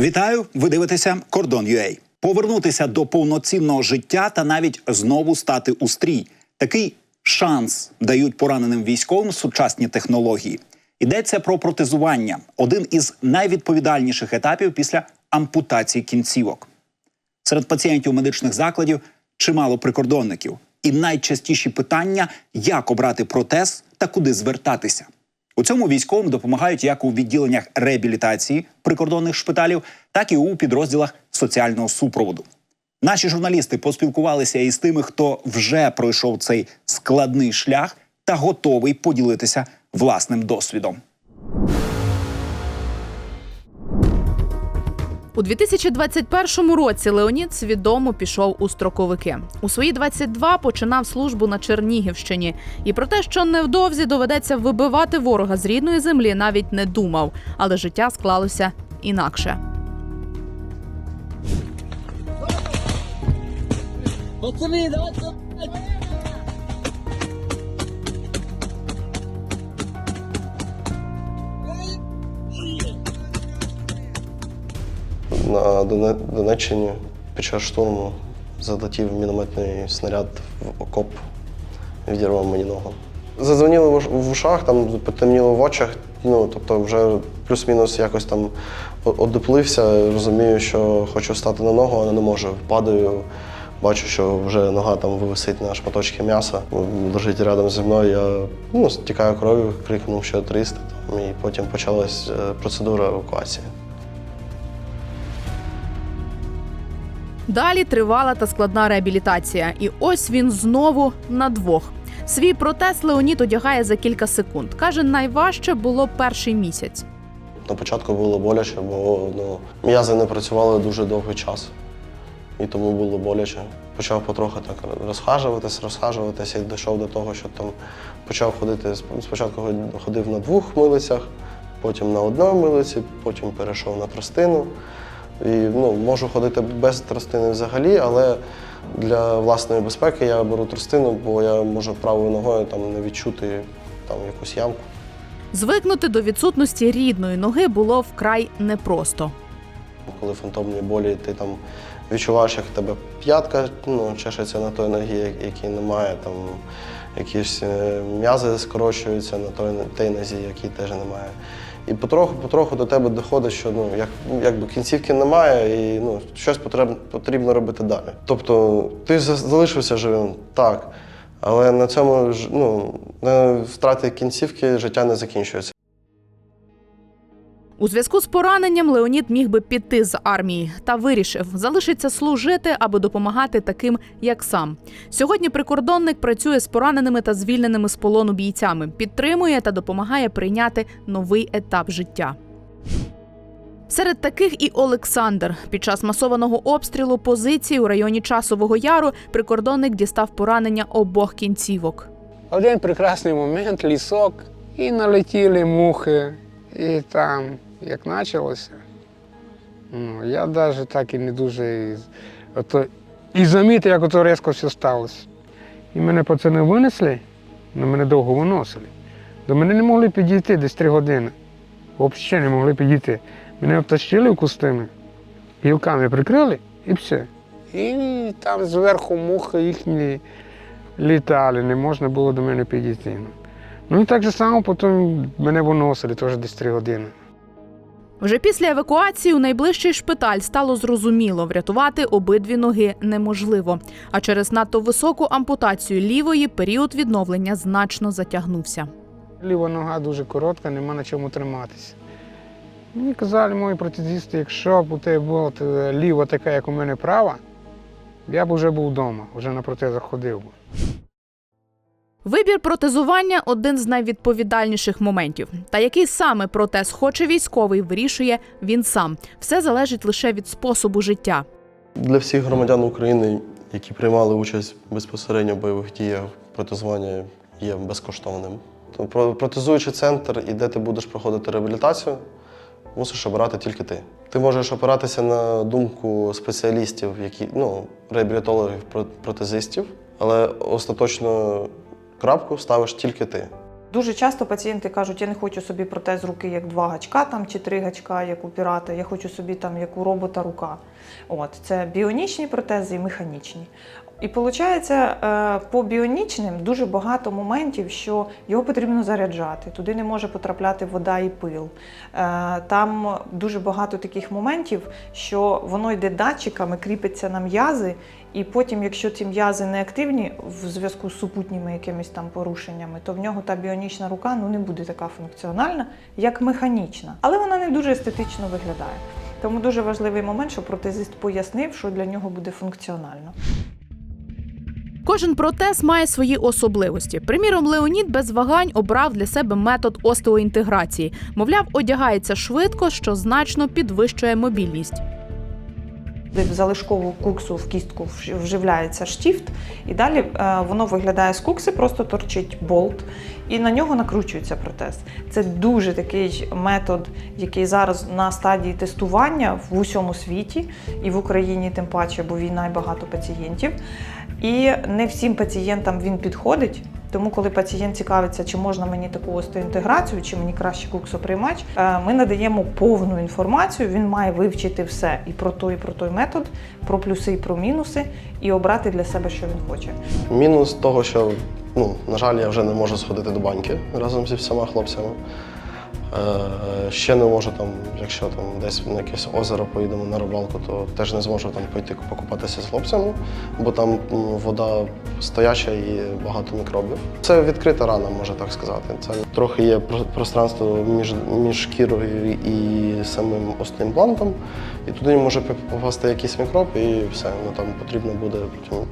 Вітаю! Ви дивитеся Кордон UA. Повернутися до повноцінного життя та навіть знову стати у стрій. Такий шанс дають пораненим військовим сучасні технології. Йдеться про протезування один із найвідповідальніших етапів після ампутації кінцівок. Серед пацієнтів медичних закладів чимало прикордонників. І найчастіші питання: як обрати протез та куди звертатися. У цьому військовим допомагають як у відділеннях реабілітації прикордонних шпиталів, так і у підрозділах соціального супроводу. Наші журналісти поспілкувалися із тими, хто вже пройшов цей складний шлях та готовий поділитися власним досвідом. У 2021 році Леонід свідомо пішов у строковики. У свої 22 починав службу на Чернігівщині. І про те, що невдовзі доведеться вибивати ворога з рідної землі, навіть не думав. Але життя склалося інакше. Пацаны, давайте! На Донеччині під час штурму залетів мінометний снаряд в окоп, відірвав мені ногу. Задзвоніло в ушах, там потемніло в очах. Ну, тобто вже плюс-мінус якось там одуплився, розумію, що хочу встати на ногу, але не можу. Падаю, бачу, що вже нога там висить на шматочки м'яса, лежить рядом зі мною. Я ну, стікаю кров'ю, крикнув, що 300, там, і потім почалась е, процедура евакуації. Далі тривала та складна реабілітація. І ось він знову на двох. Свій протез Леонід одягає за кілька секунд. Каже, найважче було перший місяць. На початку було боляче, бо ну, м'язи не працювали дуже довгий час. І тому було боляче. Почав потроху так розхажуватись, розхажуватися і дійшов до того, що там почав ходити. Спочатку ходив на двох милицях, потім на одній милиці, потім перейшов на тростину. І ну, можу ходити без тростини взагалі, але для власної безпеки я беру тростину, бо я можу правою ногою там не відчути там якусь ямку. Звикнути до відсутності рідної ноги було вкрай непросто. Коли фантомні болі, ти там відчуваєш, як тебе п'ятка ну, чешеться на той ногі, якій немає, там якісь е, м'язи скорочуються на той, тій нозі, якій теж немає. І потроху, потроху до тебе доходить, що ну, як, якби кінцівки немає, і ну, щось потрібно, потрібно робити далі. Тобто ти за- залишився живим, так. Але на цьому ну, на втраті кінцівки життя не закінчується. У зв'язку з пораненням Леонід міг би піти з армії та вирішив залишиться служити, аби допомагати таким, як сам. Сьогодні прикордонник працює з пораненими та звільненими з полону бійцями, підтримує та допомагає прийняти новий етап життя. Серед таких і Олександр. Під час масованого обстрілу позиції у районі Часового Яру прикордонник дістав поранення обох кінцівок. Один прекрасний момент, лісок, і налетіли мухи, і там, як почалося, ну, я навіть так і не дуже ото, і замітив, як ото різко все сталося. І мене пацани винесли, на мене довго виносили. До мене не могли підійти десь три години. Взагалі не могли підійти. Мене обтащили в кустини, гілками прикрили і все. І там зверху мухи їхні літали, не можна було до мене підійти. Ну і так же само потім мене виносили теж десь три години. Вже після евакуації у найближчий шпиталь стало зрозуміло, врятувати обидві ноги неможливо. А через надто високу ампутацію лівої період відновлення значно затягнувся. Ліва нога дуже коротка, нема на чому триматися. Мені казали мої протезисти, якщо б у тебе ліва така, як у мене права, я б вже був вдома, вже на протезах ходив би. Вибір протезування один з найвідповідальніших моментів. Та який саме протез хоче військовий, вирішує він сам. Все залежить лише від способу життя. Для всіх громадян України, які приймали участь безпосередньо в бойових діях, протезування є безкоштовним. То про- Протезуючий центр, і де ти будеш проходити реабілітацію, мусиш обирати тільки ти. Ти можеш опиратися на думку спеціалістів, які ну, реабілітологів, протезистів, але остаточно крапку ставиш тільки ти. Дуже часто пацієнти кажуть, я не хочу собі протез руки як два гачка там, чи три гачка, як у пірата, я хочу собі там як у робота рука. От, це біонічні протези і механічні. І виходить, по біонічним дуже багато моментів, що його потрібно заряджати. Туди не може потрапляти вода і пил. Е, Там дуже багато таких моментів, що воно йде датчиками, кріпиться на м'язи, і потім, якщо ці м'язи не активні в зв'язку з супутніми якимись там порушеннями, то в нього та біонічна рука ну не буде така функціональна, як механічна. Але вона не дуже естетично виглядає. Тому дуже важливий момент, щоб протезист пояснив, що для нього буде функціонально. Кожен протез має свої особливості. Приміром, Леонід без вагань обрав для себе метод остеоінтеграції. Мовляв, одягається швидко, що значно підвищує мобільність. В залишкову куксу в кістку вживляється штіфт, і далі е, воно виглядає з кукси, просто торчить болт, і на нього накручується протез. Це дуже такий метод, який зараз на стадії тестування в усьому світі, і в Україні тим паче, бо війна і багато пацієнтів. І не всім пацієнтам він підходить. Тому, коли пацієнт цікавиться, чи можна мені таку остеоінтеграцію, чи мені краще куксоприймач, е, ми надаємо повну інформацію. Він має вивчити все і про той, і про той метод, про плюси і про мінуси, і обрати для себе, що він хоче. Мінус того, що, ну, на жаль, я вже не можу сходити до баньки разом зі всіма хлопцями. Е, ще не можу там, якщо там десь на якесь озеро поїдемо на рибалку, то теж не зможу там пойти покупатися з хлопцями, бо там вода стояча і багато мікробів. Це відкрита рана, можна так сказати. Це трохи є пространство між, між шкірою і самим остеімплантом, і туди може попасти якийсь мікроб, і все. Ну там потрібно буде потім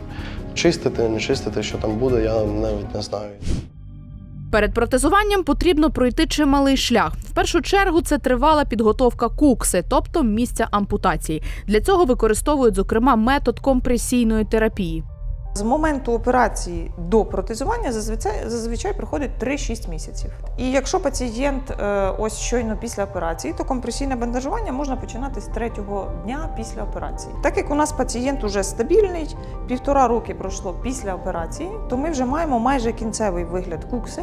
чистити, не чистити, що там буде, я навіть не знаю. Перед протезуванням потрібно пройти чималий шлях. В першу чергу це тривала підготовка кукси, тобто місця ампутації. Для цього використовують зокрема метод компресійної терапії. З моменту операції до протезування зазвичай, зазвичай проходить 3-6 місяців. І якщо пацієнт е, ось щойно після операції, то компресійне бандажування можна починати з третього дня після операції. Так як у нас пацієнт уже стабільний, півтора роки пройшло після операції, то ми вже маємо майже кінцевий вигляд кукси.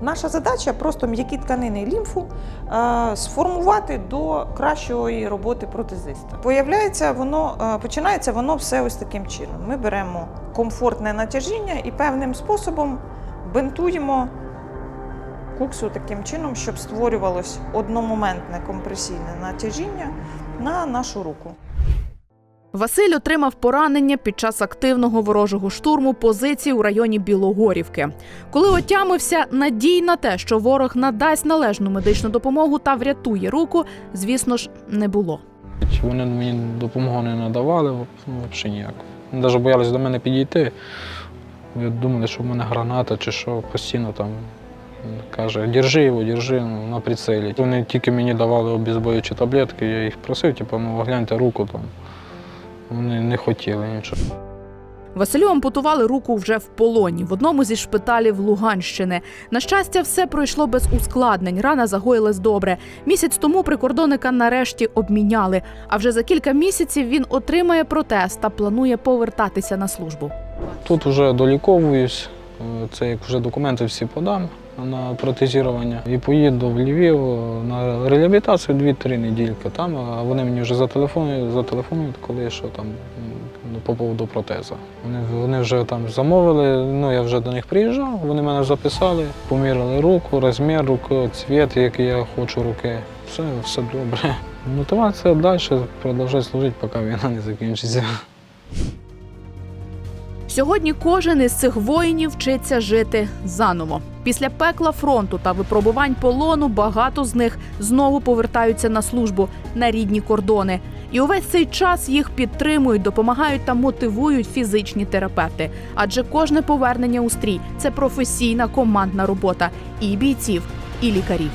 Наша задача просто м'які тканини і лімфу е, сформувати до кращої роботи протезиста. Появляється воно, е, починається воно все ось таким чином. Ми беремо комфортне натяжіння і певним способом бинтуємо куксу таким чином, щоб створювалось одномоментне компресійне натяжіння на нашу руку. Василь отримав поранення під час активного ворожого штурму позицій у районі Білогорівки. Коли отямився, надій на те, що ворог надасть належну медичну допомогу та врятує руку, звісно ж, не було. Вони мені допомогу не надавали ну, взагалі ніяк. Навіть боялися до мене підійти. Думали, що в мене граната чи що, постійно там каже, держи його, держи ну, на прицелі. Вони тільки мені давали обезбоюючі таблетки, я їх просив, типу, ну гляньте руку там. Вони не хотіли нічого. Василю ампутували руку вже в полоні в одному зі шпиталів Луганщини. На щастя, все пройшло без ускладнень. Рана загоїлась добре. Місяць тому прикордонника нарешті обміняли. А вже за кілька місяців він отримає протез та планує повертатися на службу. Тут вже доліковуюсь, це як вже документи всі подам на протезування. І поїду в Львів на реабілітацію 2-3 недільки там, вони мені вже зателефонують, зателефонують, коли що там м, по поводу протеза. Вони, вони вже там замовили, ну я вже до них приїжджав, вони мене записали, поміряли руку, розмір руки, цвіт, який я хочу руки. Все, все добре. Мотивація далі продовжувати служити, поки війна не закінчиться. Сьогодні кожен із цих воїнів вчиться жити заново. Після пекла фронту та випробувань полону багато з них знову повертаються на службу на рідні кордони. І увесь цей час їх підтримують, допомагають та мотивують фізичні терапевти. Адже кожне повернення у стрій це професійна командна робота і бійців, і лікарів.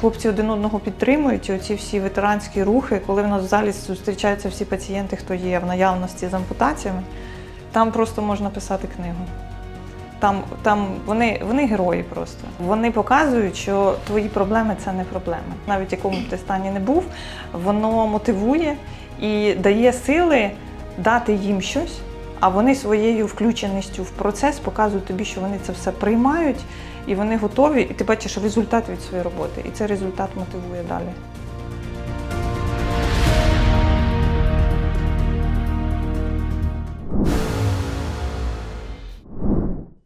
Хлопці один одного підтримують. І оці всі ветеранські рухи, коли в нас в залі зустрічаються всі пацієнти, хто є в наявності з ампутаціями, там просто можна писати книгу. Там, там вони, вони герої просто. Вони показують, що твої проблеми це не проблеми. Навіть в якому б ти стані не був, воно мотивує і дає сили дати їм щось, А вони своєю включеністю в процес показують тобі, що вони це все приймають і вони готові, і ти бачиш результат від своєї роботи. І цей результат мотивує далі.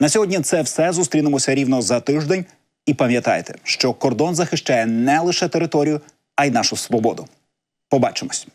На сьогодні це все. Зустрінемося рівно за тиждень. І пам'ятайте, що кордон захищає не лише територію, а й нашу свободу. Побачимось.